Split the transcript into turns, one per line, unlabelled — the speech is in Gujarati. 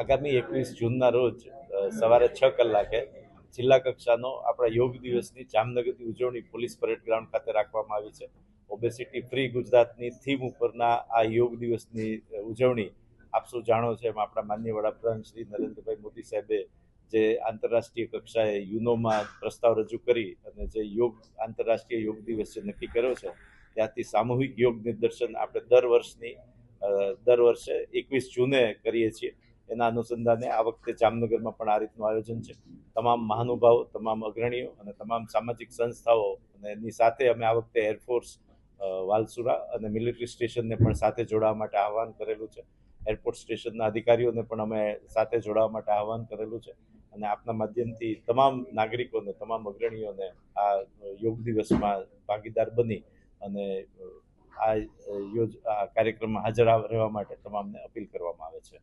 આગામી એકવીસ જૂનના રોજ સવારે છ કલાકે જિલ્લા કક્ષાનો આપણા યોગ દિવસની જામનગરની ઉજવણી પોલીસ પરેડ ગ્રાઉન્ડ ખાતે રાખવામાં આવી છે. ઓબેસિટી ફ્રી ગુજરાતની થીમ ઉપરના આ યોગ દિવસની ઉજવણી આપ સૌ જાણો છે એમ આપણા માનનીય વડાપ્રધાન શ્રી નરેન્દ્રભાઈ મોદી સાહેબે જે આંતરરાષ્ટ્રીય કક્ષાએ યુનોમાં પ્રસ્તાવ રજૂ કરી અને જે યોગ, આંતરરાષ્ટ્રીય યોગ દિવસ જે નક્કી કર્યો છે, ત્યાંથી સામૂહિક યોગ નિદર્શન આપણે દર વર્ષની દર વર્ષે એકવીસ જૂને કરીએ છીએ. એના અનુસંધાને આ વખતે જામનગરમાં પણ આ રીતનું આયોજન છે. તમામ મહાનુભાવો, તમામ અગ્રણીઓ અને તમામ સામાજિક સંસ્થાઓ અને એની સાથે અમે આ વખતે એરફોર્સ વાલસુરા અને મિલિટરી સ્ટેશનને પણ સાથે જોડાવા માટે આહવાન કરેલું છે. એરપોર્ટ સ્ટેશનના અધિકારીઓને પણ અમે સાથે જોડાવા માટે આહવાન કરેલું છે અને આપના માધ્યમથી તમામ નાગરિકોને, તમામ અગ્રણીઓને આ યોગ દિવસમાં ભાગીદાર બની અને આ યોજ, આ કાર્યક્રમમાં હાજર રહેવા માટે તમામને અપીલ કરવામાં આવે છે.